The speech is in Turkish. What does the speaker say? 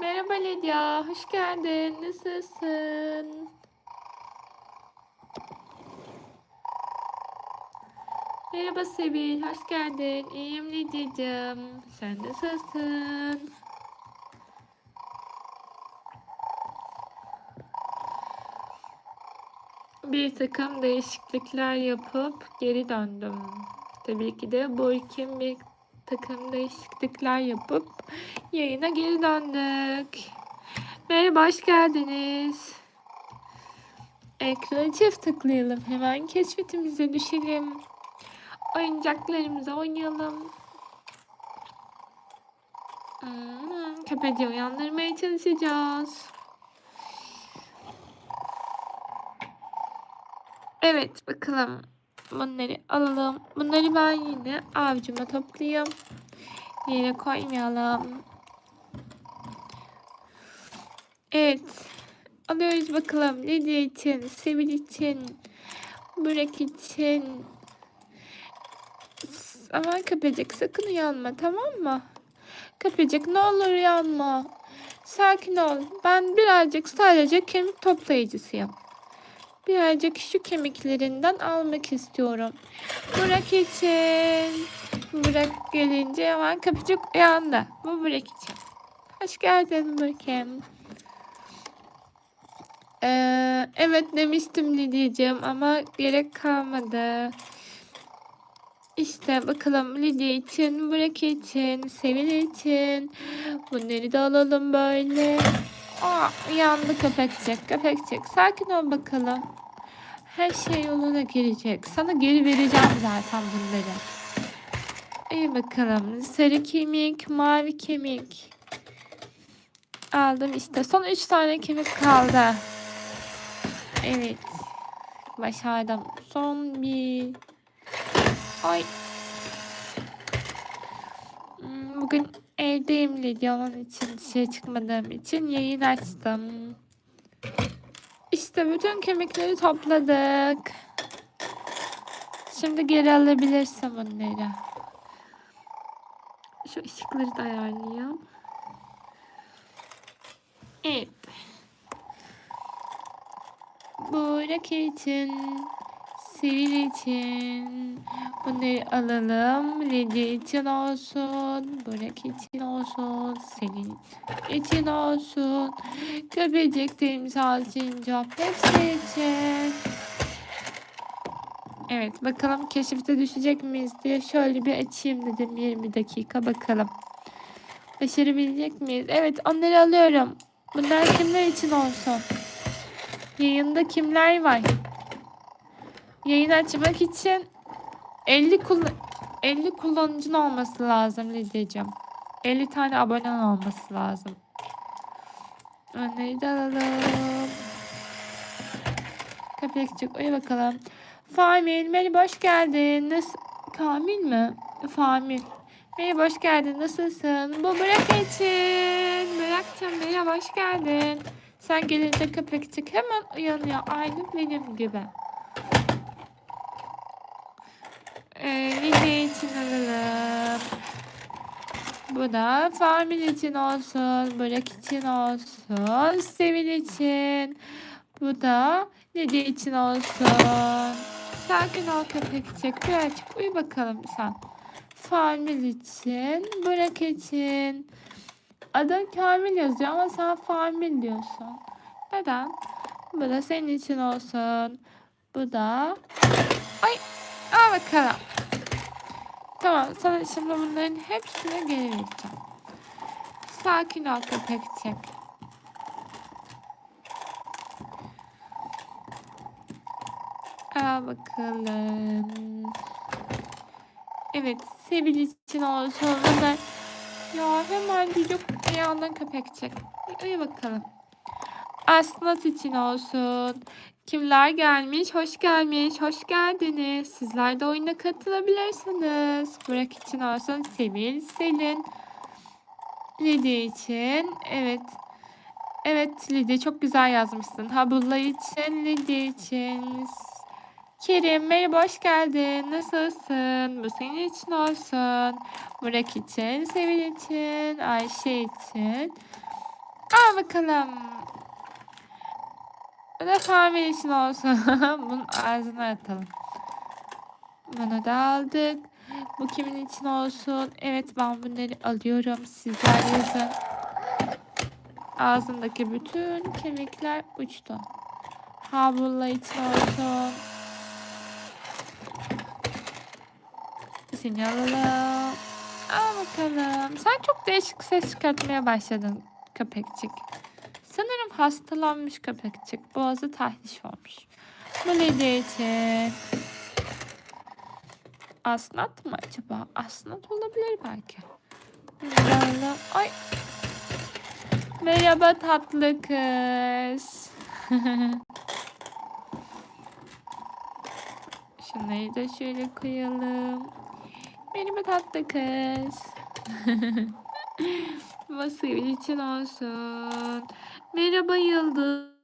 Merhaba Lidya, hoş geldin. Nasılsın? Merhaba Sevil, hoş geldin. İyiyim Lidyacığım. Sen nasılsın? Bir takım değişiklikler yapıp geri döndüm. Tabii ki de bu bir takım değişiklikler yapıp yayına geri döndük. Merhaba, hoş geldiniz. Ekrana çift tıklayalım. Hemen keşfetimize düşelim. Oyuncaklarımıza oynayalım. Hmm, köpeci uyandırmaya çalışacağız. Evet bakalım. Bunları alalım. Bunları ben yine avcuma toplayayım. Yere koymayalım. Evet. Alıyoruz bakalım. Lidya için, Sevil için, Burak için. Aman köpecik sakın uyanma tamam mı? Köpecik ne olur uyanma. Sakin ol. Ben birazcık sadece kemik toplayıcısıyım. Birazcık şu kemiklerinden almak istiyorum. Burak için. Burak gelince hemen kapıcık uyandı. Bu Burak için. Hoş geldin Burak'ım. Ee, evet demiştim Lidya'cığım ama gerek kalmadı. İşte bakalım Lidya için, Burak için, Sevil için. Bunları da alalım böyle. Aa, uyandı köpekçik, köpekçik. Sakin ol bakalım. Her şey yoluna girecek. Sana geri vereceğim zaten bunları. İyi bakalım. Sarı kemik, mavi kemik. Aldım işte. Son üç tane kemik kaldı. Evet. Başardım. Son bir. Ay. Hmm, Bugün evdeyim Lidya onun için dışarı çıkmadığım için yayın açtım. İşte bütün kemikleri topladık. Şimdi geri alabilirsin bunları. Şu ışıkları da ayarlayayım. Evet. Burak için, Sevil için bunları alalım. Lidya için olsun, Burak için olsun, senin için olsun. Köpecik timsah, sincap hepsi için. Evet bakalım keşifte düşecek miyiz diye şöyle bir açayım dedim 20 dakika bakalım. Başarabilecek miyiz? Evet onları alıyorum. Bunlar kimler için olsun? Yayında kimler var? Yayın açmak için 50 kullan 50 kullanıcın olması lazım Lidyacığım. 50 tane abonen olması lazım. Onları da alalım. Köpekçik uyu bakalım. Famil, merhaba hoş geldin. Nasıl? Kamil mi? Famil. Merhaba hoş geldin. Nasılsın? Bu Burak için. Burak'cığım merhaba hoş geldin. Sen gelince köpekçik hemen uyanıyor. Aynı benim gibi. Ee, Lili için alalım. Bu da Famil için olsun. Burak için olsun. Sevil için. Bu da Lili için olsun. Sakin ol köpekçik. Birazcık uyu bakalım sen. Famil için. Burak için. Adın Kamil yazıyor ama sen Famil diyorsun. Neden? Bu da senin için olsun. Bu da... Ay! Al bakalım. Tamam sana şimdi bunların hepsini geri vereceğim. Sakin ol köpekçik. Al bakalım. Evet Sevil için olsun. Bunlar... Ya hemen çocuk ayağından köpekçik. Uyu bakalım. Aslat için olsun. Kimler gelmiş? Hoş gelmiş. Hoş geldiniz. Sizler de oyuna katılabilirsiniz. Burak için olsun. Sevil, Selin. Lidya için. Evet. Evet Lidya çok güzel yazmışsın. Habullah için, Lidya için. Kerim merhaba hoş geldin. Nasılsın? Bu senin için olsun. Burak için, Sevil için, Ayşe için. Al bakalım. Bu da family için olsun. Bunun ağzına atalım. Bunu da aldık. Bu kimin için olsun? Evet ben bunları alıyorum. Sizler yazın. Ağzındaki bütün kemikler uçtu. Havlulla için olsun. Seni alalım. Al bakalım. Sen çok değişik ses çıkartmaya başladın köpekçik. Sanırım hastalanmış köpekçik. Boğazı tahriş olmuş. İçin? Asnat mı acaba? Asnat olabilir belki. Böyle. Ay. Merhaba tatlı kız. Şunları da şöyle koyalım. Merhaba tatlı kız. Sivil için olsun. Merhaba Yıldız.